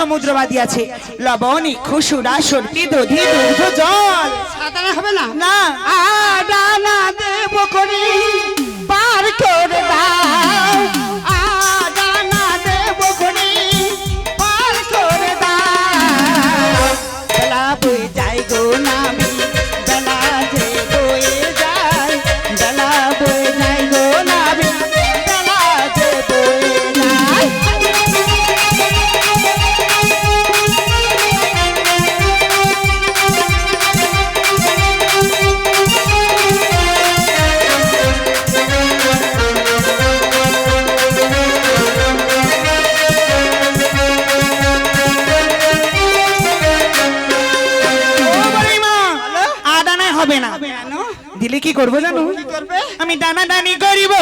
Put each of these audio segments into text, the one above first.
সমুদ্র আছে লবণী খুশুরা সর্পি দধি দুগ্ধ জল হবে না না দেব করি দিলে কি করব জানো? আমি দানা দানি করিব।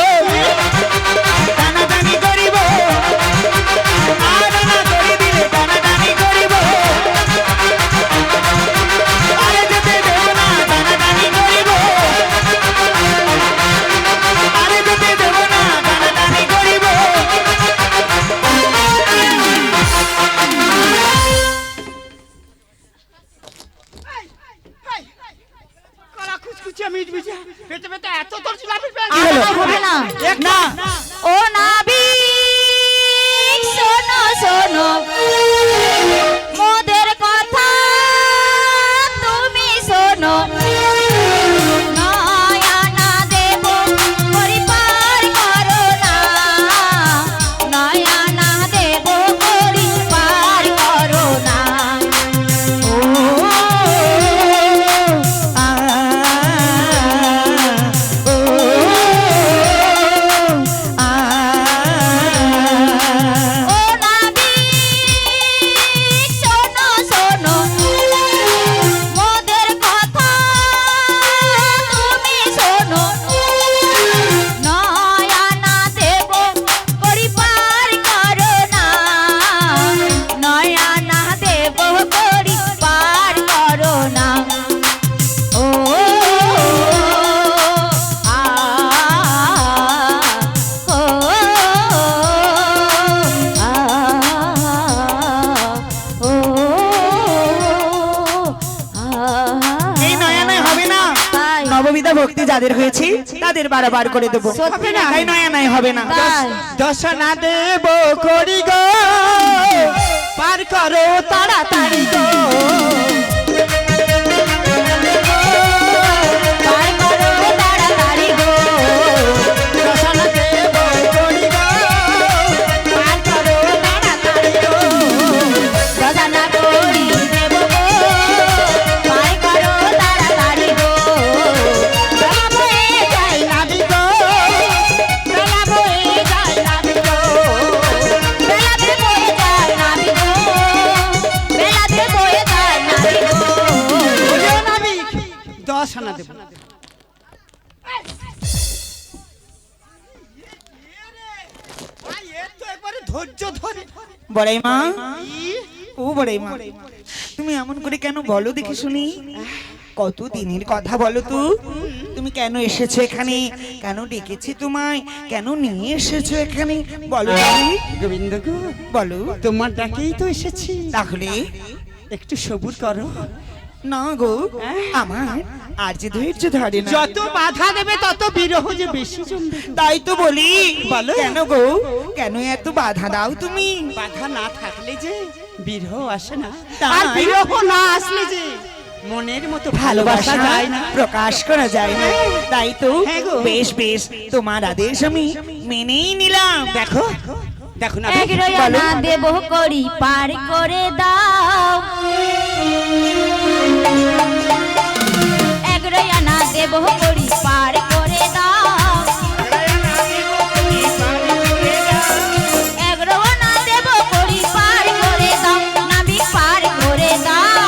নববিধা ভক্তি যাদের হয়েছে তাদের বারবার করে দেবো? তাই নয়া নয় হবে না। দশনা দেব করি গো। পার করো তাড়াতাড়ি গো। ধৈর্য ধরে। বড়াই মা ও বড়াই মা তুমি এমন করে কেন বলো দেখি শুনি। কত দিনের কথা বলো তো। তুমি কেন এসেছ এখানে? কেন ডেকেছি তোমায়? কেন নিয়ে এসেছ এখানে? বলো গোবিন্দ বলো। তোমার ডাকেই তো এসেছি। তাহলে? একটু সবুর করো। না গো আমার আর যে ধৈর্য ধরে না। যত বাধা দেবে তত বিরহ যে বেশি তাই তো বলি বলো। কেন গো? কেন এত বাধা দাও তুমি? বাধা না থাকলে যে বিরহ আসে না? আর বিরহ না আসলে যে মনের মতো ভালোবাসা যায় না। প্রকাশ করা যায় না। তাই তো হ্যাঁ বেশ বেশ তোমার আদেশ আমি মেনেই নিলাম। দেখো দেখো না দেব করি পার করে দাও। করি পার করে দাও। এক রয়ানা দেব করি পার করে দাও নাবিক পার করে দাও।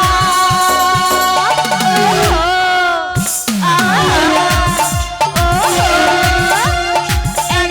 ও, ও, ও, এক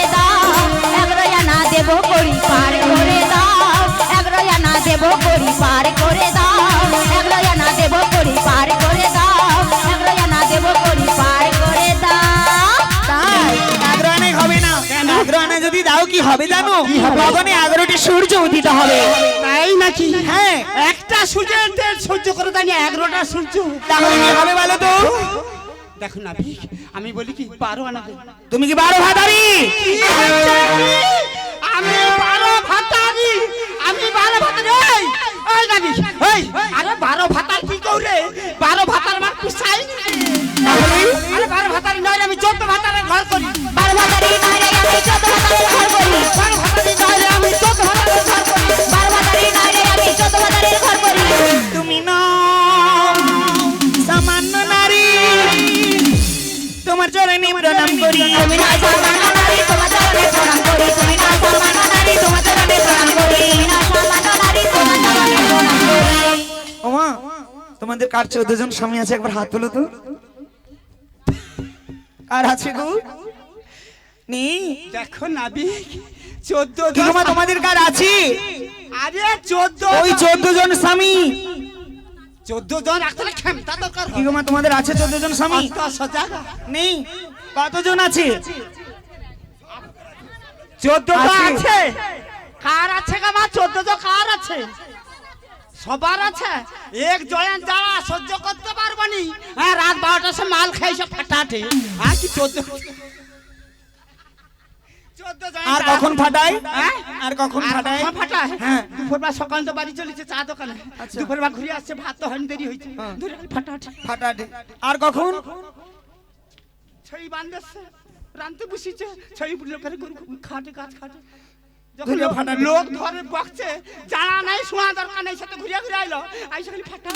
হবে জানো? তখন এগারোটি সূর্য উদিত হবে। তাই নাকি? হ্যাঁ। একটা সূর্যের তেল সহ্য করে জানি এগারোটা সূর্য। তাহলে কি হবে বলো তো? দেখো না ভিক, আমি বলি কি বারো আনা দেবো। তুমি কি বারো ভাতারি? আমি বারো ভাতারি। আমি বারো ভাতারি। এই এই নাবি এই আরে বারো ভাতার কি কৌরে বারো ভাতার আমার পুষাই আরে বারো ভাতারি নয় রে, আমি চোদ্দ ভাতারের ঘর করি। বারো বাজারি নয় আমি চোদ্দ বাজারের প্রণাম করি তুমি না সামান্য নারী তোমার চরণে প্রণাম করি তুমি না সামান্য নারী তোমার চরণে প্রণাম করি না নারী তোমার চরণে প্রণাম করি ওমা তোমাদের কার চোদ্দ জন স্বামী আছে? একবার হাত তোলো তো। আর আছে গো? নেই দেখো নাবি চোদ্দ কি গো তোমাদের কার আছে? আরে চোদ্দ ওই চোদ্দ জন স্বামী। চোদ্দ জন হলে ক্ষমতা দরকার কি তোমাদের আছে চোদ্দ জন স্বামী? নেই কতজন আছে? চোদ্দ আছে। কার আছে গা মা? চোদ্দ কার আছে? সবার আছে? এক জয়ান যারা সহ্য করতে পারব নি। হ্যাঁ রাত বারোটার সময় মাল খাই সব ফাটাটে হ্যাঁ কি চোদ্দ? চোদ্দ আর কখন হ্যাঁ? আর কখন আর কখন ফাটায়? হ্যাঁ। দুপুরবেলা সকাল তো বাড়ি চলেছে চা দোকানে। আচ্ছা। দুপুরবেলা ঘুরে আসছে ভাত তো হয়নি দেরি হয়েছে। হ্যাঁ। ফাটাটে ফাটাটে আর কখন? ছই বান্ধছে রানতে বসিছে ছই লোকের খাটে গাছ খাটে। যখন লোক-। ধরে বকছে জানা নাই শোনা দরকার নাই সাথে ঘুরে ঘুরে আইলো। আইসা খালি ফাটা।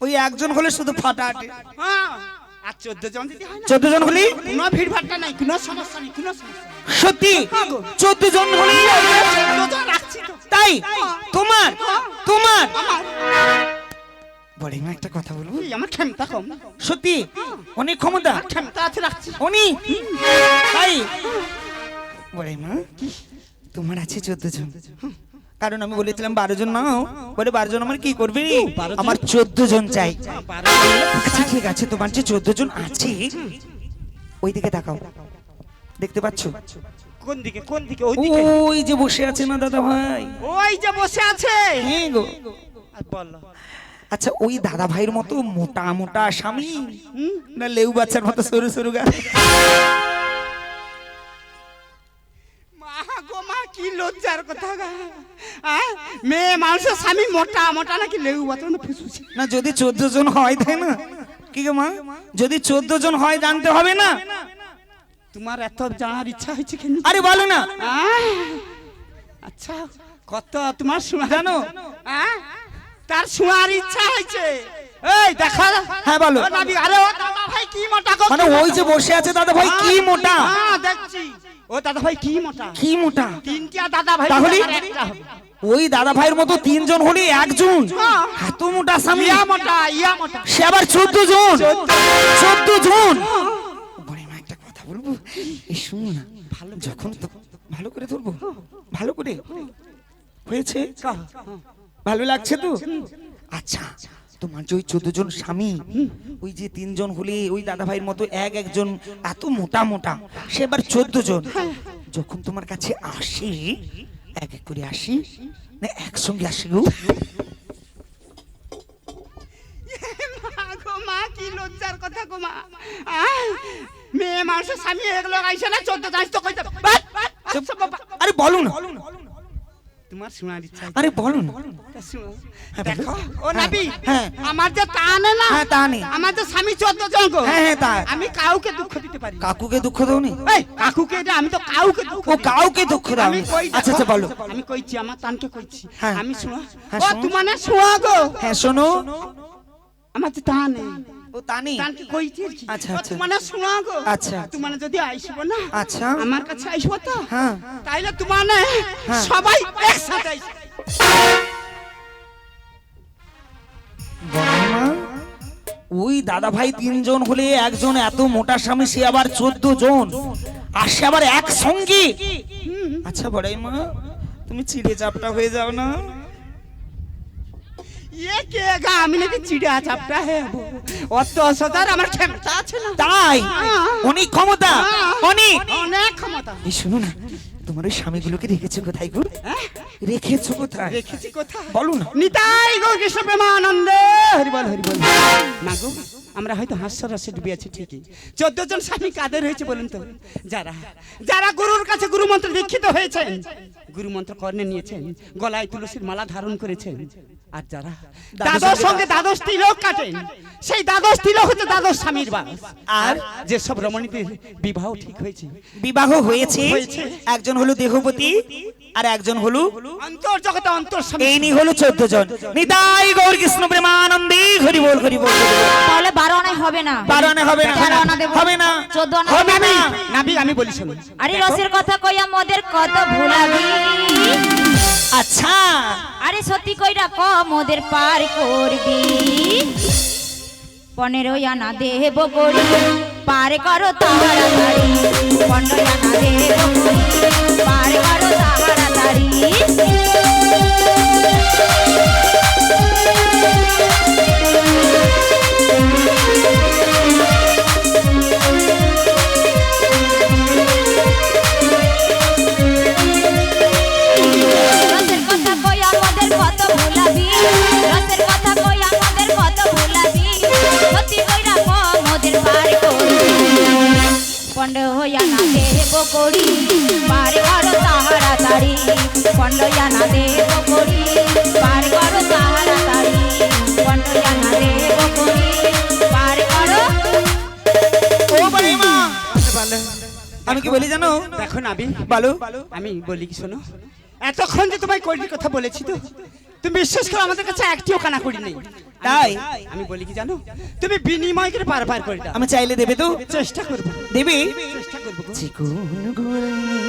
ওই একজন হলে শুধু ফাটাটে হ্যাঁ আর চোদ্দ জন যদি হয় চোদ্দ জন হলি? কোনো ভিড় ভাট্টা নাই কোনো সমস্যা নেই কোনো সমস্যা সত্যি? হ্যাঁ চোদ্দ জন হলি? তাই? তোমার? তোমার? আমার। বড় মা একটা কথা বলব? আমার ক্ষমতা কম। সত্যি? অনেক ক্ষমতা? আমার ক্ষমতা আছে রাখছি। উনি? তাই? বড় মা তোমার আছে চোদ্দ জন। কারণ আমি বলেছিলাম বারো জন নাও। বলে বারো জন আমার কি করবে? আমার চোদ্দ জন চাই। আচ্ছা ঠিক আছে তোমার যে চোদ্দ জন আছে ওই দিকে তাকাও। দেখতে পাচ্ছ? কোন দিকে কোন দিকে? ওই দিকে। ওই যে বসে আছে না দাদা ভাই? ওই যে বসে আছে। হ্যাঁ গো? আর বলো। আচ্ছা ওই দাদা ভাইয়ের মতো মোটা মোটা স্বামী? না লেউ বাচ্চার মতো সরু সরু গা? কি লজ্জার কথা গা। মেয়ে মানুষের স্বামী মোটা মোটা নাকি লেউ ফুসুছে? না যদি চোদ্দ জন হয় তাই না? কি গো মা? যদি চোদ্দ জন হয় জানতে হবে না। তোমার এত জানার ইচ্ছা হয়েছে কেন? আরে বলো না। আচ্ছা কত তোমার শোনা জানো? তার শোনার ইচ্ছা হয়েছে। এই দেখো। হ্যাঁ, বলো। নাবি, আরে ও দাদা ভাই কি মোটা গো, মানে ওই যে বসে আছে দাদা ভাই কি মোটা? হ্যাঁ দেখছি। ও দাদা ভাই কি মোটা? কি মোটা? তিনটা দাদা ভাই তাহলে? ওই দাদা ভাইয়ের মতো তিনজন হলে একজন। হ্যাঁ। এত মোটা স্বামী। ইয়া মোটা ইয়া মোটা। সে আবার চোদ্দ জন। চোদ্দ জন। বড় মা একটা কথা বলব? এই শুনো না ভালো যখন তো ভালো করে ধরবো? ভালো করে? হয়েছে? ভালো লাগছে তো? আচ্ছা তোমার যে ওই চোদ্দ জন স্বামী ওই যে তিনজন হলে ওই দাদা ভাইয়ের মতো এক একজন এত মোটা মোটা সে এবার চোদ্দ জন যখন তোমার কাছে আসে এক এক করে আসি না একসঙ্গে আসি গো? মা কি লজ্জার কথা গো মা। মেয়ে মানুষের স্বামী এগুলো আইসে না চোদ্দ জানিস তো কইতে। আচ্ছা। আরে বলো না। তোমার শোনার ইচ্ছা আরে। হ্যাঁ, দেখো ও নাবি হ্যাঁ। আমার যে টানে না হ্যাঁ, টানে। আমার যে স্বামী চোদ্দ গো হ্যাঁ, হ্যাঁ, তা। আমি কাউকে দুঃখ দিতে পারি কাকুকে দুঃখ দাওনি? এই কাকুকে এটা আমি তো কাউকে দুঃখ ও কাউকে দুঃখ দাও আমি আচ্ছা আচ্ছা বলো। আমি কইছি আমার তানকে কইছি। হ্যাঁ। আমি শোনো। হ্যাঁ, ও। তোমার না শোয়া গো। হ্যাঁ শোনো। আমার যে টানে ও তানি? তানকে কইছি আচ্ছা, আচ্ছা। তোমার না গো। আচ্ছা। তোমার যদি আইসব না আচ্ছা। আমার কাছে আইসব তো? হ্যাঁ। তাইলে তোমার হ্যাঁ। সবাই একসাথে আইসব ওই দাদা ভাই তিনজন হলে একজন এত মোটা স্বামী সে আবার চোদ্দ জন। আর সে আবার একসঙ্গে। আচ্ছা বড়াই মা তুমি চিড়ে চাপটা হয়ে যাও না। কে গা আমি নাকি চিড়া চাপটা হে অত অসদার আমার ক্ষমতা আছে না তাই। অনেক ক্ষমতা অনেক অনেক ক্ষমতা এই শোনো না তোমার ওই স্বামীগুলোকে রেখেছো কোথায় গো? রেখেছো কোথায় রেখেছি কোথায় বলো না। নিতাই গো কৃষ্ণ প্রেমানন্দে হরিবল হরিবল না গো আমরা হয়তো হাস্যরসে ডুবে আছি ঠিকই। চোদ্দ জন স্বামী কাদের হয়েছে বলুন তো। যারা যারা গুরুর কাছে গুরু মন্ত্র দীক্ষিত হয়েছেন গুরু মন্ত্র কর্ণে নিয়েছেন গলায় তুলসীর মালা ধারণ করেছেন আর যারা দাদর সঙ্গে দ্বাদশ তিলক কাটেন সেই দ্বাদশ তিলক হচ্ছে দ্বাদশ স্বামীর বাস। আর যেসব রমণীদের বিবাহ ঠিক হয়েছে। বিবাহ হয়েছে। একজন হলো দেহপতি আর একজন হলো অন্তর অন্তর স্বামী। এই নি হলো চোদ্দ জন। নিতাই গৌর কৃষ্ণ প্রেমানন্দে হরি বল হরি বল তাহলে বারো আনায় হবে না। বারো আনা হবে না। হবে না। চোদ্দ আনা হবে না। নাবি আমি বলি শুনুন আরে রসের কথা কইয়া মোদের কত ভুলাবি আচ্ছা। আরে সত্যি কইরা কম মোদের পার করবি। পনেরো আনা দেব করি, পার করো তাড়াতাড়ি। পনেরো আনা দেব পার করো তাড়াতাড়ি। রসের করি। পার করো তাড়াতাড়ি পণ্ড হইয়া দেব করি। পার করো তাড়াতাড়ি পণ্ড হইয়া দেব করি। পার করো ও বাড়ি আমি কি বলি জানো? দেখো নাবি বলো। আমি বলি কি শোনো? এতক্ষণ যে তোমায় করির কথা বলেছি তো তুমি বিশ্বাস করো আমাদের কাছে একটিও কানা করি নেই। তাই? আমি বলি কি জানো? তুমি বিনিময় করে পার পার করে দাও। আমি চাইলে দেবে তো? চেষ্টা করব। দেবে? চেষ্টা করব গো। চিকুন গুলনি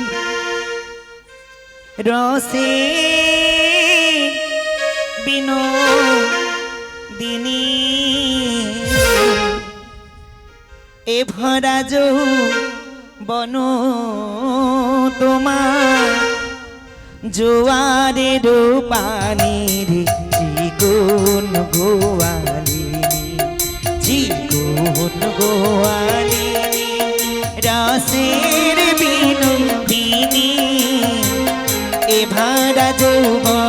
রসে বিনো দিনী এ ভরা যৌ বন তোমার জোয়ারের পানির চিকুন গোয়ালিনী জীবন গোয়ালিনী রসের বিনোদিনী এ ভারা যৌবন